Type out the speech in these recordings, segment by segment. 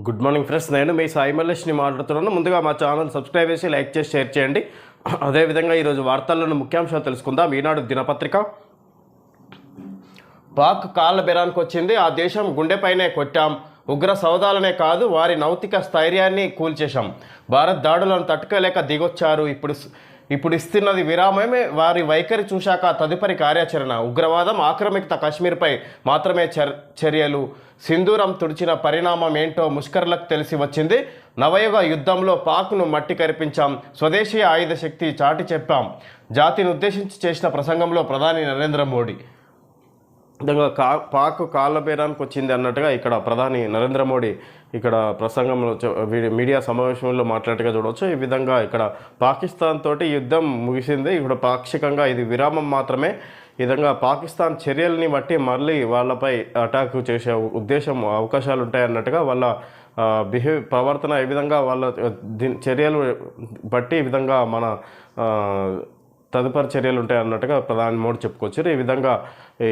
Good morning friends నేను మీ సాయి మల్లేష్ని మాట్లాడుతున్నాను. ముందుగా మా ఛానల్ సబ్స్క్రైబ్ చేసి లైక్ చేసి షేర్ చేయండి. అదేవిధంగా ఈరోజు వార్తల్లోని ముఖ్యాంశాలు తెలుసుకుందాం. ఈనాడు దినపత్రిక. పాక్ కాళ్ళ బెరానికి వచ్చింది. ఆ దేశం గుండెపైనే కొట్టాం. ఉగ్ర సౌదాలనే కాదు వారి నౌతిక స్థైర్యాన్ని కూల్చేశాం. భారత్ దాడులను తట్టుకోలేక దిగొచ్చారు. ఇప్పుడు ఇప్పుడు ఇస్తున్నది విరామమే వారి వైఖరి చూశాక తదుపరి కార్యాచరణ. ఉగ్రవాదం ఆక్రమిత కాశ్మీర్పై మాత్రమే చర్ చర్యలు. సింధూరం తుడిచిన పరిణామం ఏంటో ముష్కర్లకు తెలిసి వచ్చింది. నవయుగ యుద్ధంలో పాక్ను మట్టి కరిపించాం. స్వదేశీ ఆయుధ శక్తి చాటి చెప్పాం. జాతిని ఉద్దేశించి చేసిన ప్రసంగంలో ప్రధాని నరేంద్ర మోడీ. విధంగా కా పాక్ కాళ్ళ బేరానికి వచ్చింది అన్నట్టుగా ఇక్కడ ప్రధాని నరేంద్ర మోడీ ఇక్కడ ప్రసంగంలో మీడియా సమావేశంలో మాట్లాడటగా చూడవచ్చు. ఈ విధంగా ఇక్కడ పాకిస్తాన్ తోటి యుద్ధం ముగిసింది. ఇప్పుడు పాక్షికంగా ఇది విరామం మాత్రమే. ఈ విధంగా పాకిస్తాన్ చర్యల్ని బట్టి మళ్ళీ వాళ్ళపై అటాక్ చేసే ఉద్దేశం అవకాశాలు ఉంటాయి అన్నట్టుగా వాళ్ళ బిహేవ్ ప్రవర్తన ఈ విధంగా వాళ్ళ దీని చర్యలు బట్టి ఈ విధంగా మన తదుపరి చర్యలు ఉంటాయి అన్నట్టుగా ప్రధాని మోడీ చెప్పుకొచ్చారు. ఈ విధంగా ఈ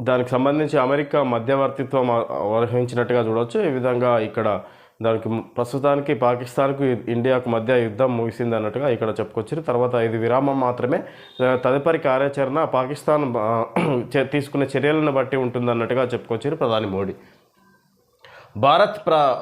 దానికి సంబంధించి అమెరికా మధ్యవర్తిత్వం వహించినట్టుగా చూడవచ్చు ఈ విధంగా ఇక్కడ దానికి ప్రస్తుతానికి పాకిస్తాన్కు ఇండియాకు మధ్య యుద్ధం ముగిసింది అన్నట్టుగా ఇక్కడ చెప్పుకొచ్చారు. తర్వాత ఇది విరామం మాత్రమే. తదుపరి కార్యాచరణ పాకిస్తాన్ చే- తీసుకునే చర్యలను బట్టి ఉంటుందన్నట్టుగా చెప్పుకొచ్చారు ప్రధాని మోడీ. భారత్ ప్ర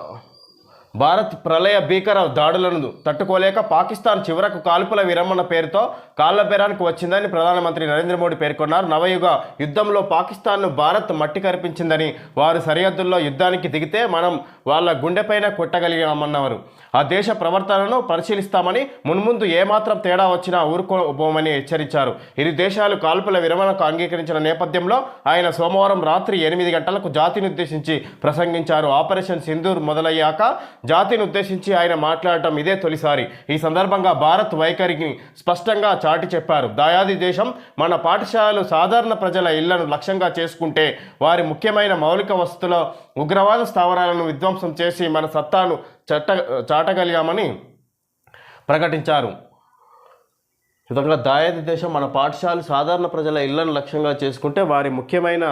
భారత్ ప్రళయ భీకర దాడులను తట్టుకోలేక పాకిస్తాన్ చివరకు కాల్పుల విరమణ పేరుతో కాళ్ళబెరానికి వచ్చిందని ప్రధానమంత్రి నరేంద్ర మోడీ పేర్కొన్నారు. నవయుగ యుద్ధంలో పాకిస్తాన్ను భారత్ మట్టి కరిపించిందని వారు సరిహద్దుల్లో యుద్ధానికి దిగితే మనం వాళ్ళ గుండెపైన కొట్టగలిగామన్నారు. ఆ దేశ ప్రవర్తనను పరిశీలిస్తామని మున్ముందు ఏమాత్రం తేడా వచ్చినా ఊరుకోబోమని హెచ్చరించారు. ఇరు దేశాలు కాల్పుల విరమణకు అంగీకరించిన నేపథ్యంలో ఆయన సోమవారం రాత్రి ఎనిమిది గంటలకు జాతిని ఉద్దేశించి ప్రసంగించారు. ఆపరేషన్ సింధూర్ మొదలయ్యాక జాతిని ఉద్దేశించి ఆయన మాట్లాడటం ఇదే తొలిసారి. ఈ సందర్భంగా భారత్ వైఖరికి స్పష్టంగా చాటి చెప్పారు. దాయాది దేశం మన పాఠశాలలు సాధారణ ప్రజల ఇళ్ళను లక్ష్యంగా చేసుకుంటే వారి ముఖ్యమైన మౌలిక వస్తుల ఉగ్రవాద స్థావరాలను విధ్వంసం చేసి మన సత్తాను చట్ట చాటగలిగామని ప్రకటించారు. విధంగా దాయాది దేశం మన పాఠశాల సాధారణ ప్రజల ఇళ్ళను లక్ష్యంగా చేసుకుంటే వారి ముఖ్యమైన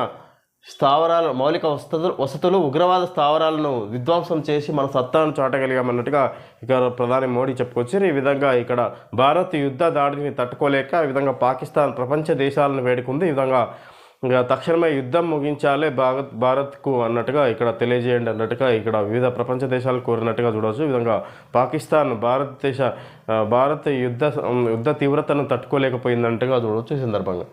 స్థావరాలు మౌలిక వసతులు వసతులు ఉగ్రవాద స్థావరాలను విధ్వంసం చేసి మన సత్తాను చాటగలిగామన్నట్టుగా ఇక్కడ ప్రధాని మోడీ చెప్పుకొచ్చారు. ఈ విధంగా ఇక్కడ భారత్ యుద్ధ దాడిని తట్టుకోలేక ఈ విధంగా పాకిస్తాన్ ప్రపంచ దేశాలను వేడుకుంది. ఈ విధంగా ఇంకా తక్షణమే యుద్ధం ముగించాలే భారత్ భారత్కు అన్నట్టుగా ఇక్కడ తెలియజేయండి అన్నట్టుగా ఇక్కడ వివిధ ప్రపంచ దేశాలు కోరినట్టుగా చూడవచ్చు. ఈ విధంగా పాకిస్తాన్ భారతదేశ భారత భారత్ యుద్ధ యుద్ధ తీవ్రతను తట్టుకోలేకపోయిందన్నట్టుగా చూడవచ్చు ఈ సందర్భంగా.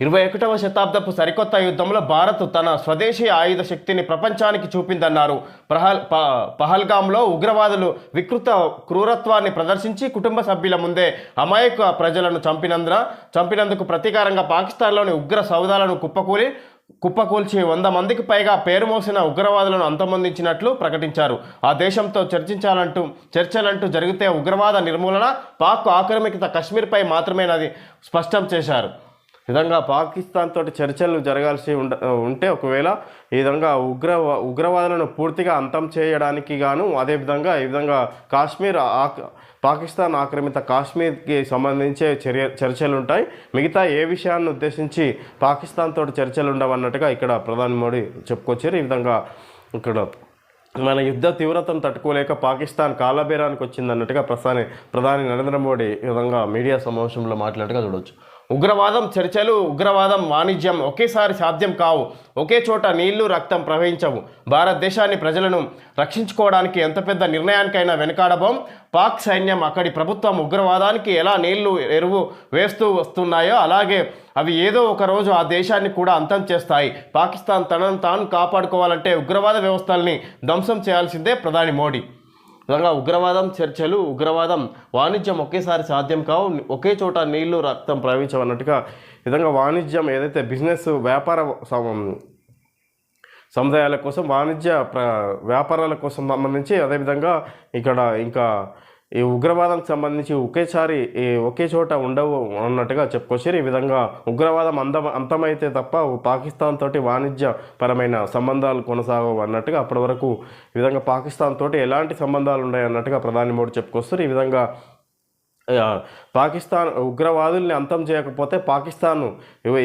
ఇరవై ఒకటవ శతాబ్దపు సరికొత్త యుద్ధంలో భారత్ తన స్వదేశీ ఆయుధ శక్తిని ప్రపంచానికి చూపిందన్నారు. ప్రహల్ ప పహల్గాంలో ఉగ్రవాదులు వికృత క్రూరత్వాన్ని ప్రదర్శించి కుటుంబ సభ్యుల ముందే అమాయక ప్రజలను చంపినందున చంపినందుకు ప్రతీకారంగా పాకిస్తాన్లోని ఉగ్ర సౌదాలను కుప్పకూలి కుప్పకూల్చి వంద మందికి పైగా పేరు మోసిన ఉగ్రవాదులను అంతమొందించినట్లు ప్రకటించారు. ఆ దేశంతో చర్చించాలంటూ చర్చలంటూ జరిగితే ఉగ్రవాద నిర్మూలన పాక్ ఆక్రమిత కశ్మీర్పై మాత్రమేనది స్పష్టం చేశారు. విధంగా పాకిస్తాన్ తోటి చర్చలు జరగాల్సి ఉండ ఉంటే ఒకవేళ ఈ విధంగా ఉగ్ర ఉగ్రవాదులను పూర్తిగా అంతం చేయడానికి గాను అదేవిధంగా ఈ విధంగా కాశ్మీర్ ఆక్ పాకిస్తాన్ ఆక్రమిత కాశ్మీర్కి సంబంధించే చర్య చర్చలు ఉంటాయి మిగతా ఏ విషయాన్ని ఉద్దేశించి పాకిస్తాన్ తోటి చర్చలు ఉండవన్నట్టుగా ఇక్కడ ప్రధాని మోడీ చెప్పుకొచ్చారు. ఈ విధంగా ఇక్కడ మన యుద్ధ తీవ్రతను తట్టుకోలేక పాకిస్తాన్ కాలబేరానికి వచ్చిందన్నట్టుగా ప్రధాని ప్రధాని నరేంద్ర మోడీ ఈ విధంగా మీడియా సమావేశంలో మాట్లాడగా చూడవచ్చు ఉగ్రవాదం చర్చలు ఉగ్రవాదం వాణిజ్యం ఒకేసారి సాధ్యం కావు. ఒకే చోట నీళ్ళు రక్తం ప్రవహించవు. భారతదేశాన్ని ప్రజలను రక్షించుకోవడానికి ఎంత పెద్ద నిర్ణయానికైనా వెనకాడబోం. పాక్ సైన్యం అక్కడి ప్రభుత్వం ఉగ్రవాదానికి ఎలా నీళ్ళు ఎరువు వేస్తూ వస్తున్నాయో అలాగే అవి ఏదో ఒక రోజు ఆ దేశాన్ని కూడా అంతం చేస్తాయి. పాకిస్తాన్ తనను తాను కాపాడుకోవాలంటే ఉగ్రవాద వ్యవస్థల్ని ధ్వంసం చేయాల్సిందే ప్రధాని మోడీ. విధంగా ఉగ్రవాదం చర్చలు ఉగ్రవాదం వాణిజ్యం ఒకేసారి సాధ్యం కావు. ఒకే చోట నీళ్ళు రక్తం ప్రవహించవన్నట్టుగా విధంగా వాణిజ్యం ఏదైతే బిజినెస్ వ్యాపార సం- సముదాయాల కోసం వాణిజ్య ప్ర వ్యాపారాల కోసం సంబంధించి అదేవిధంగా ఇక్కడ ఇంకా ఈ ఉగ్రవాదం సంబంధించి ఒకేసారి ఒకే చోట ఉండవు అన్నట్టుగా చెప్పుకొచ్చారు. ఈ విధంగా ఉగ్రవాదం అందం అంతమైతే తప్ప పాకిస్తాన్ తోటి వాణిజ్య పరమైన సంబంధాలు కొనసాగవు అన్నట్టుగా అప్పటి వరకు ఈ విధంగా పాకిస్తాన్ తోటి ఎలాంటి సంబంధాలు ఉన్నాయి అన్నట్టుగా ప్రధాని మోడీ చెప్పుకొస్తారు. ఈ విధంగా పాకిస్తాన్ ఉగ్రవాదుల్ని అంతం చేయకపోతే పాకిస్తాన్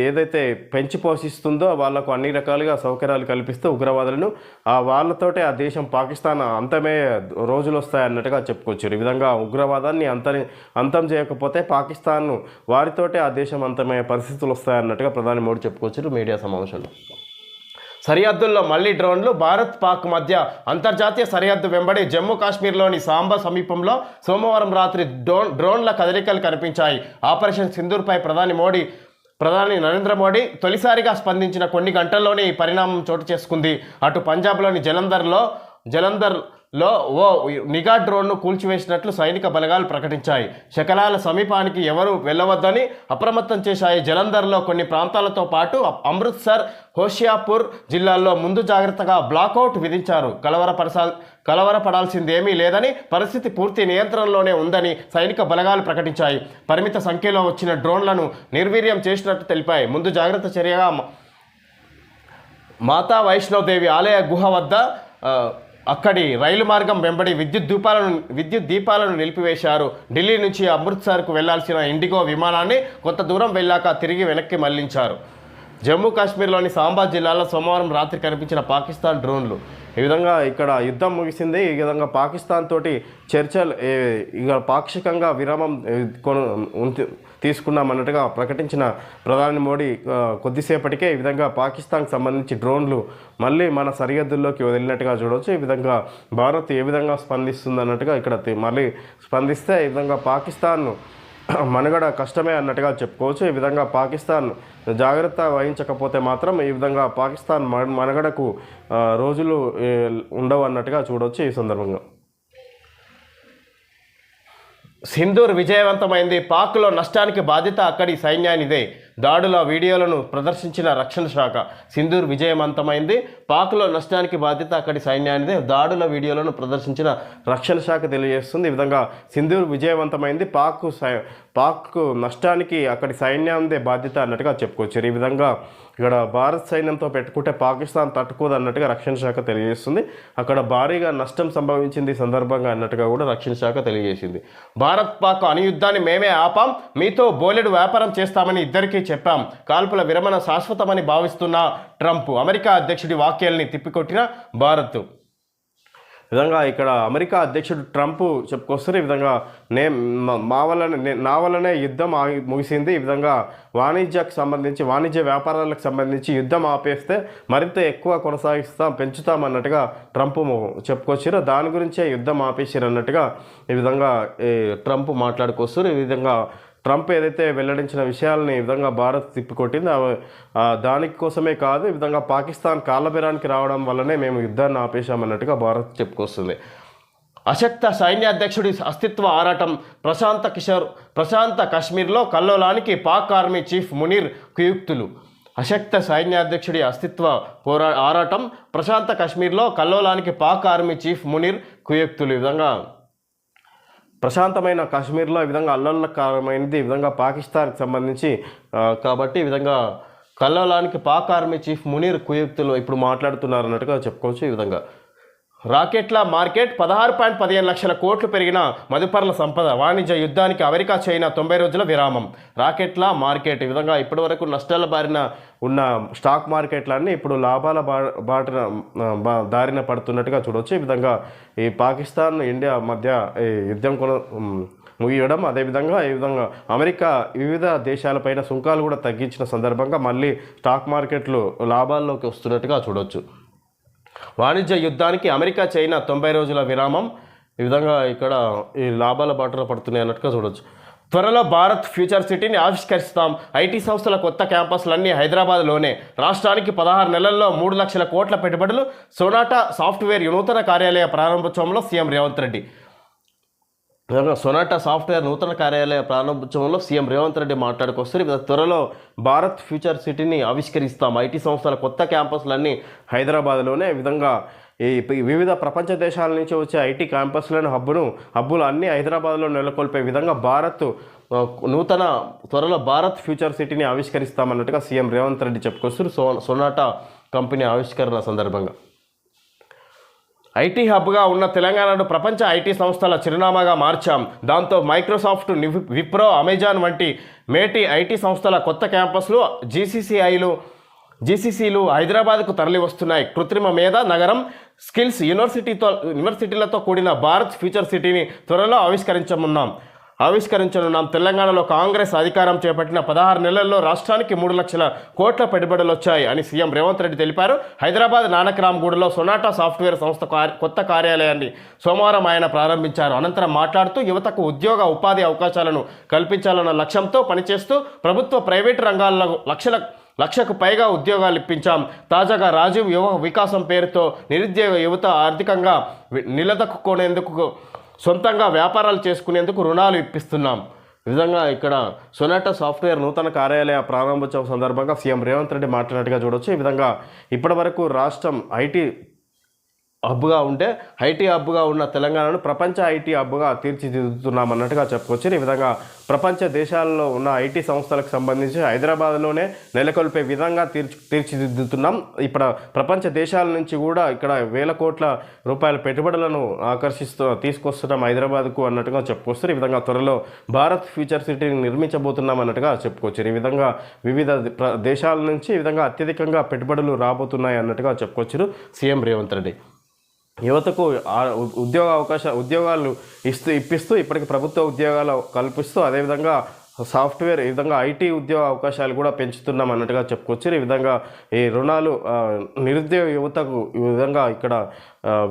ఏదైతే పెంచి పోషిస్తుందో వాళ్ళకు అన్ని రకాలుగా సౌకర్యాలు కల్పిస్తూ ఉగ్రవాదులను ఆ వాళ్ళతోటే ఆ దేశం పాకిస్తాన్ అంతమే రోజులు వస్తాయన్నట్టుగా చెప్పుకోవచ్చు. ఈ విధంగా ఉగ్రవాదాన్ని అంతని అంతం చేయకపోతే పాకిస్తాన్ వారితోటే ఆ దేశం అంతమయ్యే పరిస్థితులు వస్తాయన్నట్టుగా ప్రధాని మోడీ చెప్పుకోవచ్చు మీడియా సమావేశంలో. సరిహద్దుల్లో మళ్ళీ డ్రోన్లు భారత్ పాక్ మధ్య అంతర్జాతీయ సరిహద్దు వెంబడి జమ్మూ కాశ్మీర్లోని సాంబా సమీపంలో సోమవారం రాత్రి డ్రోన్ డ్రోన్ల కదలికలు కనిపించాయి. ఆపరేషన్ సింధూర్పై ప్రధాని మోడీ ప్రధాని నరేంద్ర మోడీ తొలిసారిగా స్పందించిన కొన్ని గంటల్లోనే ఈ పరిణామం చోటు చేసుకుంది. అటు పంజాబ్లోని జలంధర్లో జలంధర్ లో ఓ నిఘా డ్రోన్ను కూల్చివేసినట్లు సైనిక బలగాలు ప్రకటించాయి. శకలాల సమీపానికి ఎవరూ వెళ్ళవద్దని అప్రమత్తం చేశాయి. జలంధర్లో కొన్ని ప్రాంతాలతో పాటు అమృత్సర్ హోషియాపూర్ జిల్లాల్లో ముందు జాగ్రత్తగా బ్లాకౌట్ విధించారు. కలవరపరసా కలవరపడాల్సిందేమీ లేదని పరిస్థితి పూర్తి నియంత్రణలోనే ఉందని సైనిక బలగాలు ప్రకటించాయి. పరిమిత సంఖ్యలో వచ్చిన డ్రోన్లను నిర్వీర్యం చేసినట్టు తెలిపాయి. ముందు జాగ్రత్త చర్యగా మాతా వైష్ణవదేవి ఆలయ గుహ వద్ద అక్కడి రైలు మార్గం వెంబడి విద్యుత్ దీపాలను విద్యుత్ దీపాలను నిలిపివేశారు. ఢిల్లీ నుంచి అమృత్సర్కు వెళ్ళాల్సిన ఇండిగో విమానాన్ని కొంత దూరం వెళ్ళాక తిరిగి వెనక్కి మళ్ళించారు. జమ్మూ కాశ్మీర్లోని సాంబా జిల్లాలో సోమవారం రాత్రి కనిపించిన పాకిస్తాన్ డ్రోన్లు. ఈ విధంగా ఇక్కడ యుద్ధం ముగిసింది. ఈ విధంగా పాకిస్తాన్ తోటి చర్చలు ఇక పాక్షికంగా విరామం కొను తీసుకున్నామన్నట్టుగా ప్రకటించిన ప్రధాని మోడీ కొద్దిసేపటికే ఈ విధంగా పాకిస్తాన్కి సంబంధించి డ్రోన్లు మళ్ళీ మన సరిహద్దుల్లోకి వదిలినట్టుగా చూడవచ్చు ఈ విధంగా భారత్ ఏ విధంగా స్పందిస్తుంది అన్నట్టుగా ఇక్కడ మళ్ళీ స్పందిస్తే ఈ విధంగా పాకిస్తాన్ను మనుగడ కష్టమే అన్నట్టుగా చెప్పుకోవచ్చు. ఈ విధంగా పాకిస్తాన్ జాగ్రత్త వహించకపోతే మాత్రం ఈ విధంగా పాకిస్తాన్ మనుగడకు రోజులు ఉండవు అన్నట్టుగా చూడవచ్చు ఈ సందర్భంగా. సింధూర్ విజయవంతమైంది. పాక్లో నష్టానికి బాధ్యత అక్కడి సైన్యానిదే. దాడుల వీడియోలను ప్రదర్శించిన రక్షణ శాఖ సింధూర్ విజయవంతమైంది. పాక్లో నష్టానికి బాధ్యత అక్కడి సైన్యానిదే. దాడుల వీడియోలను ప్రదర్శించిన రక్షణ శాఖ తెలియజేస్తుంది. ఈ విధంగా సింధూర్ విజయవంతమైంది. పాక్ సై పాక్ నష్టానికి అక్కడి సైన్యానిదే బాధ్యత అన్నట్టుగా చెప్పుకోవచ్చు. ఈ విధంగా ఇక్కడ భారత్ సైన్యంతో పెట్టుకుంటే పాకిస్తాన్ తట్టుకోదు అన్నట్టుగా రక్షణ శాఖ తెలియజేస్తుంది. అక్కడ భారీగా నష్టం సంభవించింది సందర్భంగా అన్నట్టుగా కూడా రక్షణ శాఖ తెలియజేసింది. భారత్ పాక్ అనుయుద్ధాన్ని మేమే ఆపాం మీతో బోలెడు వ్యాపారం చేస్తామని ఇద్దరికీ చెప్పాం. కాల్పుల విరమణ శాశ్వతమని భావిస్తున్న ట్రంప్ అమెరికా అధ్యక్షుడి వాక్యాల్ని తిప్పికొట్టిన భారత్. విధంగా ఇక్కడ అమెరికా అధ్యక్షుడు ట్రంప్ చెప్పుకొస్తారు ఈ విధంగా నే మా- వల్లనే నే- నా వల్లనే యుద్ధం ఆగి ముగిసింది. ఈ విధంగా వాణిజ్యకు సంబంధించి వాణిజ్య వ్యాపారాలకు సంబంధించి యుద్ధం ఆపేస్తే మరింత ఎక్కువ కొనసాగిస్తాం పెంచుతాం అన్నట్టుగా ట్రంప్ చెప్పుకొచ్చారు దాని గురించే యుద్ధం ఆపేసారు అన్నట్టుగా ఈ విధంగా ట్రంప్ మాట్లాడుకొస్తారు ఈ విధంగా ట్రంప్ ఏదైతే వెల్లడించిన విషయాలని ఈ విధంగా భారత్ తిప్పికొట్టింది దానికోసమే దానికి కోసమే కాదు ఈ విధంగా పాకిస్తాన్ కాళ్ళబెరానికి రావడం వల్లనే మేము యుద్ధాన్ని ఆపేశామన్నట్టుగా భారత్ చెప్పుకొస్తుంది. అశక్త సైన్యాధ్యక్షుడి అస్తిత్వ ఆరాటం ప్రశాంత కిషోర్ ప్రశాంత కాశ్మీర్లో కల్లోలానికి పాక్ ఆర్మీ చీఫ్ మునీర్ కుయుక్తులు. అశక్త సైన్యాధ్యక్షుడి అస్తిత్వ పోరా ఆరాటం ప్రశాంత కాశ్మీర్లో కల్లోలానికి పాక్ ఆర్మీ చీఫ్ మునీర్ కుయుక్తులు. ఈ విధంగా ప్రశాంతమైన కాశ్మీర్లో ఈ విధంగా అల్లల్లకరమైనది ఈ విధంగా పాకిస్తాన్కి సంబంధించి కాబట్టి ఈ విధంగా కల్లోలానికి పాక్ ఆర్మీ చీఫ్ మునీర్ కుయుక్తులు ఇప్పుడు మాట్లాడుతున్నారు అన్నట్టుగా చెప్పుకోవచ్చు ఈ విధంగా. రాకెట్ల మార్కెట్ పదహారు పాయింట్ పదిహేను లక్షల కోట్లు పెరిగిన మదుపర్ల సంపద వాణిజ్య యుద్ధానికి అమెరికా చైనా తొంభై రోజుల విరామం. రాకెట్ల మార్కెట్ ఈ విధంగా ఇప్పటివరకు నష్టాల బారిన ఉన్న స్టాక్ మార్కెట్లన్నీ ఇప్పుడు లాభాల బా బాటిన దారిన పడుతున్నట్టుగా చూడవచ్చు ఈ విధంగా ఈ పాకిస్తాన్ ఇండియా మధ్య ఈ యుద్ధం కొన ముగియడం అదేవిధంగా ఈ విధంగా అమెరికా వివిధ దేశాలపైన సుంకాలు కూడా తగ్గించిన సందర్భంగా మళ్ళీ స్టాక్ మార్కెట్లు లాభాల్లోకి వస్తున్నట్టుగా చూడవచ్చు వాణిజ్య యుద్ధానికి అమెరికా చైనా తొంభై రోజుల విరామం. ఈ విధంగా ఇక్కడ ఈ లాభాల బాటలో పడుతున్నాయి అన్నట్టుగా చూడొచ్చు. త్వరలో భారత్ ఫ్యూచర్ సిటీని ఆవిష్కరిస్తాం. ఐటీ సంస్థల కొత్త క్యాంపస్లన్నీ హైదరాబాద్లోనే. రాష్ట్రానికి పదహారు నెలల్లో మూడు లక్షల కోట్ల పెట్టుబడులు. సోనాటా సాఫ్ట్వేర్ నూతన కార్యాలయ ప్రారంభోత్సవంలో CM Revanth Reddy. Sonata software నూతన కార్యాలయ ప్రారంభోత్సవంలో సీఎం రేవంత్ రెడ్డి మాట్లాడుకొస్తారు త్వరలో భారత్ ఫ్యూచర్ సిటీని ఆవిష్కరిస్తాం. ఐటీ సంస్థల కొత్త క్యాంపస్లన్నీ హైదరాబాద్లోనే విధంగా ఈ వివిధ ప్రపంచ దేశాల నుంచి వచ్చే ఐటీ క్యాంపస్లను హబ్బును హబ్బులు అన్నీ హైదరాబాద్లో నెలకొల్పే విధంగా భారత్ నూతన త్వరలో భారత్ ఫ్యూచర్ సిటీని ఆవిష్కరిస్తామన్నట్టుగా సీఎం రేవంత్ రెడ్డి చెప్పుకొస్తారు సో సొనాటా కంపెనీ ఆవిష్కరణ సందర్భంగా. ఐటీ హబ్గా ఉన్న తెలంగాణను ప్రపంచ ఐటీ సంస్థల చిరునామాగా మార్చాం. దాంతో మైక్రోసాఫ్ట్ విప్రో అమెజాన్ వంటి మేటి ఐటీ సంస్థల కొత్త క్యాంపస్లు జీసీసీఐలు జీసీసీలు హైదరాబాద్కు తరలి వస్తున్నాయి కృత్రిమ మేధ నగరం స్కిల్స్ యూనివర్సిటీతో యూనివర్సిటీలతో కూడిన భారత్ ఫ్యూచర్ సిటీని త్వరలో ఆవిష్కరించనున్నాం. ఆవిష్కరించనున్నాం. తెలంగాణలో కాంగ్రెస్ అధికారం చేపట్టిన పదహారు నెలల్లో రాష్ట్రానికి మూడు లక్షల కోట్ల పెట్టుబడులు వచ్చాయి అని సీఎం రేవంత్ రెడ్డి తెలిపారు. హైదరాబాద్ నానక్రామ్గూడలో సొనాటా సాఫ్ట్వేర్ సంస్థ కొత్త కార్యాలయాన్ని సోమవారం ఆయన ప్రారంభించారు. అనంతరం మాట్లాడుతూ యువతకు ఉద్యోగ ఉపాధి అవకాశాలను కల్పించాలన్న లక్ష్యంతో పనిచేస్తూ ప్రభుత్వ ప్రైవేటు రంగాల్లో లక్షల లక్షకు పైగా ఉద్యోగాలు ఇప్పించాం. తాజాగా రాజీవ్ యువ వికాసం పేరుతో నిరుద్యోగ యువత ఆర్థికంగా వి- నిలదొక్కునేందుకు సొంతంగా వ్యాపారాలు చేసుకునేందుకు రుణాలు ఇప్పిస్తున్నాం. విధంగా ఇక్కడ సొనాటా సాఫ్ట్వేర్ నూతన కార్యాలయ ప్రారంభోత్సవం సందర్భంగా సీఎం రేవంత్ రెడ్డి మాట్లాడినట్టుగా చూడొచ్చు. ఈ విధంగా ఇప్పటివరకు రాష్ట్రం ఐటీ హబ్గా ఉంటే ఐటీ హబ్గా ఉన్న తెలంగాణను ప్రపంచ ఐటీ హబ్గా తీర్చిదిద్దుతున్నాం అన్నట్టుగా చెప్పుకోవచ్చు. ఈ విధంగా ప్రపంచ దేశాల్లో ఉన్న ఐటీ సంస్థలకు సంబంధించి హైదరాబాద్లోనే నెలకొల్పే విధంగా తీర్చి తీర్చిదిద్దుతున్నాం. ఇప్పుడు ప్రపంచ దేశాల నుంచి కూడా ఇక్కడ వేల కోట్ల రూపాయల పెట్టుబడులను ఆకర్షిస్తూ తీసుకొస్తున్నాం హైదరాబాద్కు అన్నట్టుగా చెప్పుకొస్తారు. ఈ విధంగా త్వరలో భారత్ ఫ్యూచర్ సిటీని నిర్మించబోతున్నాం అన్నట్టుగా చెప్పుకోవచ్చు ఈ విధంగా వివిధ ప్ర- దేశాల నుంచి ఈ విధంగా అత్యధికంగా పెట్టుబడులు రాబోతున్నాయి అన్నట్టుగా చెప్పుకోవచ్చు సీఎం రేవంత్ రెడ్డి. యువతకు ఉద్యోగ అవకాశ ఉద్యోగాలు ఇస్తూ ఇప్పిస్తూ ఇప్పటికి ప్రభుత్వ ఉద్యోగాలు కల్పిస్తూ అదేవిధంగా సాఫ్ట్వేర్ ఈ విధంగా ఐటీ ఉద్యోగ అవకాశాలు కూడా పెంచుతున్నాం అన్నట్టుగా చెప్పుకోవచ్చు. ఈ విధంగా ఈ రుణాలు నిరుద్యోగ యువతకు ఈ విధంగా ఇక్కడ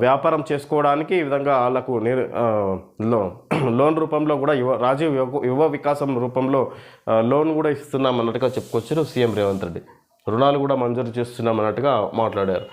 వ్యాపారం చేసుకోవడానికి ఈ విధంగా వాళ్ళకు నిరు లో లోన్ రూపంలో కూడా యువ రాజీవ్ యువ యువ వికాసం రూపంలో లోన్ కూడా ఇస్తున్నాం అన్నట్టుగా చెప్పుకొచ్చారు సీఎం రేవంత్ రెడ్డి రుణాలు కూడా మంజూరు చేస్తున్నాం అన్నట్టుగా మాట్లాడారు.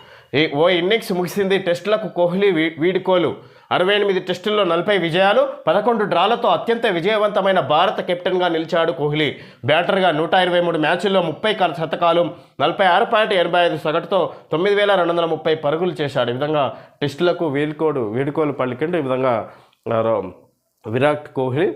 ఓ ఇన్నింగ్స్ ముగిసింది టెస్టులకు కోహ్లీ వీ- వీడుకోలు. అరవై ఎనిమిది టెస్టుల్లో నలభై విజయాలు పదకొండు డ్రాలతో అత్యంత విజయవంతమైన భారత కెప్టెన్గా నిలిచాడు కోహ్లీ. బ్యాటర్గా నూట ఇరవై మూడు మ్యాచ్ల్లో ముప్పై శతకాలు నలభై ఆరు పాయింట్ ఎనభై ఐదు సగటుతో తొమ్మిది వేల రెండు వందల ముప్పై పరుగులు చేశాడు. ఈ విధంగా టెస్టులకు వీడుకోడు వీడుకోలు పలికిండు. ఈ విధంగా విరాట్ కోహ్లీ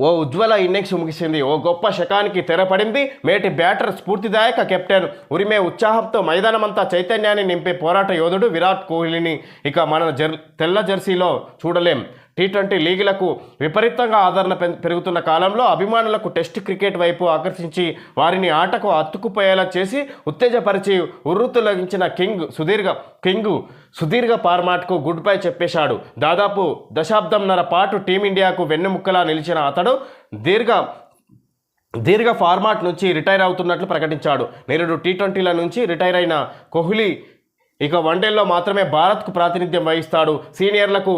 ఓ ఉజ్వల ఇన్నింగ్స్ ముగిసింది. ఓ గొప్ప శకానికి తెరపడింది. మేటి బ్యాటర్ స్ఫూర్తిదాయక కెప్టెన్. ఉరిమే ఉత్సాహంతో మైదానమంతా చైతన్యాన్ని నింపే పోరాట యోధుడు విరాట్ కోహ్లీని ఇక మన జర్ తెల్ల జెర్సీలో చూడలేం. టీ ట్వంటీ లీగులకు విపరీతంగా ఆదరణ పెరుగుతున్న కాలంలో అభిమానులకు టెస్ట్ క్రికెట్ వైపు ఆకర్షించి వారిని ఆటకు అత్తుకుపోయేలా చేసి ఉత్తేజపరిచి ఉర్రుతులగించిన కింగ్ సుదీర్ఘ కింగ్ సుదీర్ఘ ఫార్మాట్కు గుడ్ బై చెప్పేశాడు. దాదాపు దశాబ్దంన్నర పాటు టీమిండియాకు వెన్నెముక్కలా నిలిచిన అతడు దీర్ఘ దీర్ఘ ఫార్మాట్ నుంచి రిటైర్ అవుతున్నట్లు ప్రకటించాడు. నేరుడు టీ ట్వంటీల నుంచి రిటైర్ అయిన కోహ్లీ ఇక వన్డేల్లో మాత్రమే భారత్కు ప్రాతినిధ్యం వహిస్తాడు. సీనియర్లకు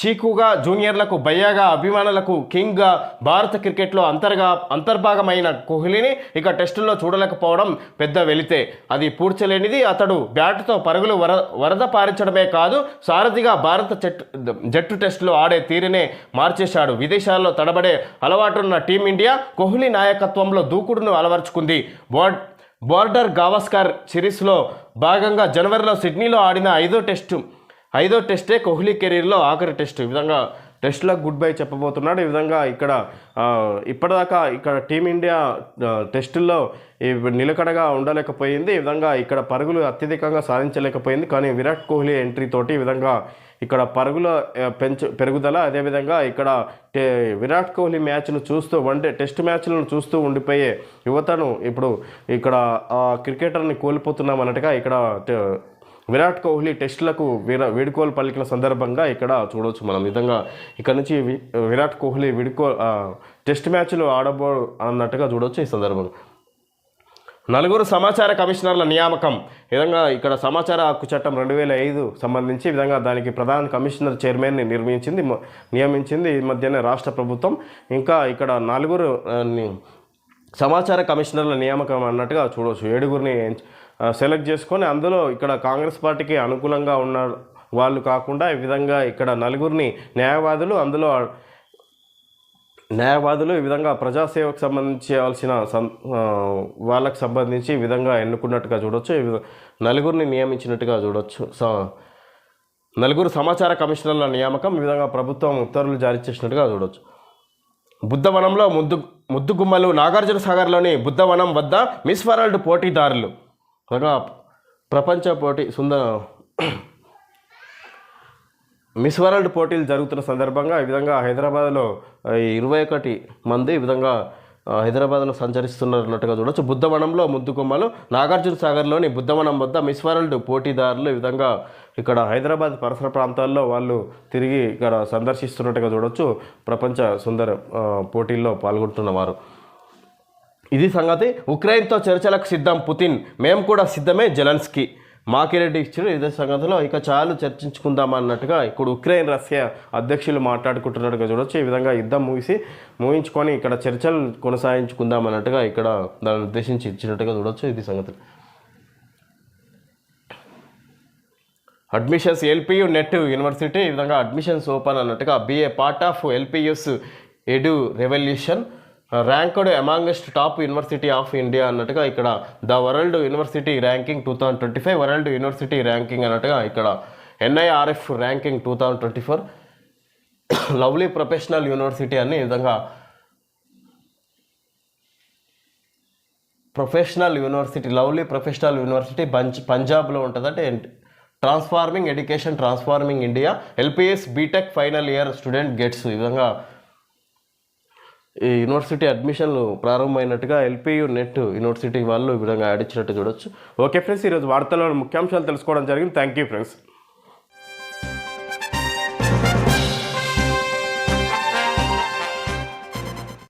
చీకుగా జూనియర్లకు భయ్యాగా అభిమానులకు కింగ్గా భారత క్రికెట్లో అంతర్గా అంతర్భాగమైన కోహ్లీని ఇక టెస్టుల్లో చూడలేకపోవడం పెద్ద వెళితే అది పూడ్చలేనిది అతడు బ్యాట్తో పరుగులు వర వరద పారించడమే కాదు సారథిగా భారత జట్టు జట్టు టెస్టులో ఆడే తీరునే మార్చేశాడు. విదేశాల్లో తడబడే అలవాటున్న టీమిండియా కోహ్లీ నాయకత్వంలో దూకుడును అలవర్చుకుంది. బోర్డ్ బోర్డర్ గావస్కర్ సిరీస్లో భాగంగా జనవరిలో సిడ్నీలో ఆడిన ఐదో టెస్టు ఐదో టెస్టే కోహ్లీ కెరీర్లో ఆఖరి టెస్టు. ఈ విధంగా టెస్ట్లకు గుడ్ బై చెప్పబోతున్నాడు. ఈ విధంగా ఇక్కడ ఇప్పటిదాకా ఇక్కడ టీమిండియా టెస్టుల్లో నిలకడగా ఉండలేకపోయింది. ఈ విధంగా ఇక్కడ పరుగులు అత్యధికంగా సాధించలేకపోయింది. కానీ విరాట్ కోహ్లీ ఎంట్రీ తోటి ఈ విధంగా ఇక్కడ పరుగుల పెంచు పెరుగుదల అదేవిధంగా ఇక్కడ టే విరాట్ కోహ్లీ మ్యాచ్ను చూస్తూ వన్డే టెస్ట్ మ్యాచ్లను చూస్తూ ఉండిపోయే యువతను ఇప్పుడు ఇక్కడ ఆ క్రికెటర్ని కోల్పోతున్నాం అన్నట్టుగా ఇక్కడ విరాట్ కోహ్లీ టెస్టులకు వీర వేడుకోలు పలికిన సందర్భంగా ఇక్కడ చూడవచ్చు మనం. విధంగా ఇక్కడ నుంచి వి- విరాట్ కోహ్లీ విడుకో టెస్ట్ మ్యాచ్లు ఆడబో అన్నట్టుగా చూడవచ్చు ఈ సందర్భంగా నలుగురు సమాచార కమిషనర్ల నియామకం. విధంగా ఇక్కడ సమాచార హక్కు చట్టం రెండు వేల ఐదు సంబంధించి విధంగా దానికి ప్రధాన కమిషనర్ చైర్మన్ని నిర్మించింది నియమించింది ఈ మధ్యనే రాష్ట్ర ప్రభుత్వం. ఇంకా ఇక్కడ నలుగురు సమాచార కమిషనర్ల నియామకం అన్నట్టుగా చూడవచ్చు ఏడుగురిని సెలెక్ట్ చేసుకొని అందులో ఇక్కడ కాంగ్రెస్ పార్టీకి అనుకూలంగా ఉన్న వాళ్ళు కాకుండా ఈ విధంగా ఇక్కడ నలుగురిని న్యాయవాదులు అందులో న్యాయవాదులు ఈ విధంగా ప్రజాసేవకు సంబంధించాల్సిన సం వాళ్ళకు సంబంధించి ఈ విధంగా ఎన్నుకున్నట్టుగా చూడొచ్చు. ఈ నలుగురిని నియమించినట్టుగా చూడొచ్చు. సో నలుగురు సమాచార కమిషనర్ల నియామకం ఈ విధంగా ప్రభుత్వం ఉత్తర్వులు జారీ చేసినట్టుగా చూడొచ్చు. బుద్ధవనంలో ముద్దు ముద్దుగుమ్మలు నాగార్జున సాగర్లోని బుద్ధవనం వద్ద మిస్ వరల్డ్ పోటీదారులు కనుక ప్రపంచ పోటీ సుందర మిస్ వరల్డ్ పోటీలు జరుగుతున్న సందర్భంగా ఈ విధంగా హైదరాబాద్లో ఇరవై ఒకటి మంది ఈ విధంగా హైదరాబాద్లో సంచరిస్తున్నట్టుగా చూడొచ్చు. బుద్ధవనంలో ముద్దుకొమ్మలు నాగార్జున సాగర్లోని బుద్ధవనం వద్ద మిస్ వరల్డ్ పోటీదారులు ఈ విధంగా ఇక్కడ హైదరాబాద్ పరిసర ప్రాంతాల్లో వాళ్ళు తిరిగి ఇక్కడ సందర్శిస్తున్నట్టుగా చూడొచ్చు. ప్రపంచ సుందర పోటీల్లో పాల్గొంటున్నవారు ఇది సంగతి ఉక్రెయిన్తో చర్చలకు సిద్ధం పుతిన్. మేము కూడా సిద్ధమే జెలెన్స్కీ. మాకిరెడ్డి ఇచ్చారు ఇదే సంగతిలో ఇక చాలు చర్చించుకుందాం అన్నట్టుగా ఇప్పుడు ఉక్రెయిన్ రష్యా అధ్యక్షులు మాట్లాడుకుంటున్నట్టుగా చూడొచ్చు. ఈ విధంగా యుద్ధం ముగిసి ముగించుకొని ఇక్కడ చర్చలు కొనసాగించుకుందాం అన్నట్టుగా ఇక్కడ దాన్ని ఉద్దేశించి ఇచ్చినట్టుగా చూడొచ్చు ఇది సంగతి. అడ్మిషన్స్ ఎల్పియు నెట్ యూనివర్సిటీ ఈ విధంగా అడ్మిషన్స్ ఓపెన్ అన్నట్టుగా BA part of LPU's edu revolution ranked amongst top university of India అన్నట్టుగా ఇక్కడ the world university ranking two thousand twenty five world university ranking అన్నట్టుగా ఇక్కడ NIRF ranking two thousand twenty four Lovely Professional University అని విధంగా Professional University Lovely Professional University పంజ్ పంజాబ్లో ఉంటుందంటే transforming education transforming India LPS BTech final year student gets ఈ విధంగా ఈ university అడ్మిషన్లు ప్రారంభమైనట్టుగా ఎల్పియు నెట్ యూనివర్సిటీ వాళ్ళు ఈ విధంగా యాడ్ ఇచ్చినట్టు చూడొచ్చు. ఓకే ఫ్రెండ్స్ ఈరోజు వార్తల్లో ముఖ్యాంశాలు తెలుసుకోవడం జరిగింది. Thank you friends.